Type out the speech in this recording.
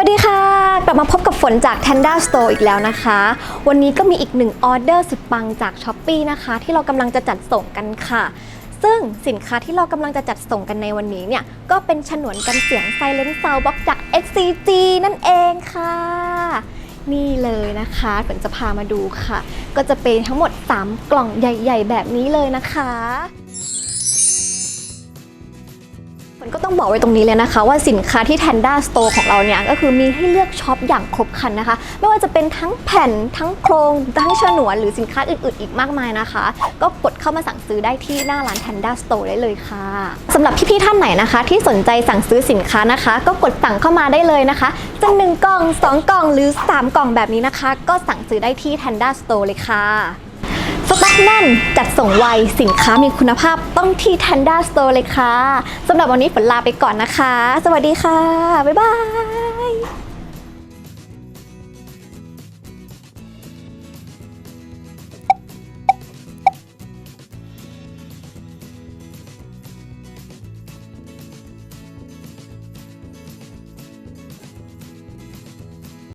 วัสดีค่ะ กลับมาพบกับฝนจาก Tanda Store อีกแล้วนะคะ วันนี้ก็มีอีกหนึ่งออเดอร์สุดปังจาก s h อ p e e นะคะ ที่เรากำลังจะจัดส่งกันค่ะ ซึ่งสินค้าที่เรากำลังจะจัดส่งกันในวันนี้เนี่ย ก็เป็นฉนวนกันเสียง Silent Sound Box จาก XCG นั่นเองค่ะ นี่เลยนะคะฝนจะพามาดูค่ะ ก็จะเป็นทั้งหมด 3 กล่องใหญ่ ๆ แบบนี้เลยนะคะ มันก็ต้องบอกไว้ตรงนี้เลยนะคะ ว่าสินค้าที่ Tanda Store ของเราเนี่ยก็คือมีให้เลือกช็อปอย่างครบครันนะคะ ไม่ว่าจะเป็นทั้งแผ่นทั้งโครง ทั้งฉนวนหรือสินค้าอื่นๆ อีกมากมายนะคะ ก็กดเข้ามาสั่งซื้อได้ที่หน้าร้าน Tanda Store ได้เลยค่ะสำหรับพี่ๆท่านไหนนะคะ ที่สนใจสั่งซื้อสินค้านะคะ ก็กดสั่งเข้ามาได้เลยนะคะจะหนึ่งกล่องสองกล่องหรือสามกล่องแบบนี้นะคะ ก็สั่งซื้อได้ที่ Tanda Store เลยค่ะ ต็อกแน่นจัดส่งไวสินค้ามีคุณภาพต้องที่ Tanda Store เลยค่ะสำหรับวันนี้ฝนลาไปก่อนนะคะ สวัสดีค่ะ บ๊ายบาย